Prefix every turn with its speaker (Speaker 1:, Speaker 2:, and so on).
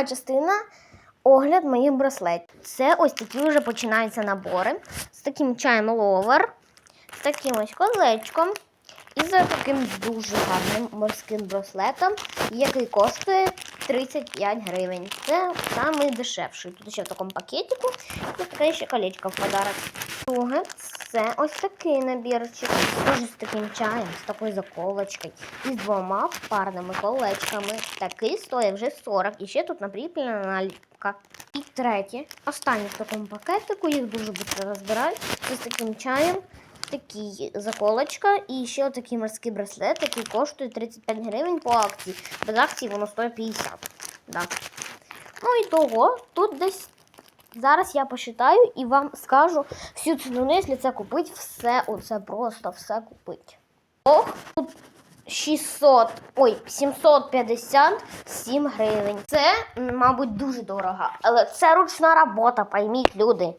Speaker 1: друга частина огляд моїх браслетів. Це ось такі вже починаються набори з таким чаєм ловер, з таким ось колечком і за таким дуже гарним морським браслетом, який коштує 35 гривень. Це самий дешевший. Тут ще в такому пакетику і таке ще колечко в подарок. Друге, це ось такий набірчик. Теж з таким чаєм, з такою заколочкою і з двома парними колечками. Такий стоїть вже 40. І ще тут напріплена наліпка. І третє, останнє в такому пакетику, їх дуже швидко розбирають. Це з таким чаєм, такий заколочка і ще такий морський браслет, який коштує 35 гривень по акції. Без акції воно стоїть 50. Да. Ну і того, тут десь Зараз я посчитаю і вам скажу всю ціну, якщо це купить, все, оце просто все купить. Ох, тут 600, ой, 757 гривень. Це, мабуть, дуже дорого. Але це ручна робота, пойміть, люди.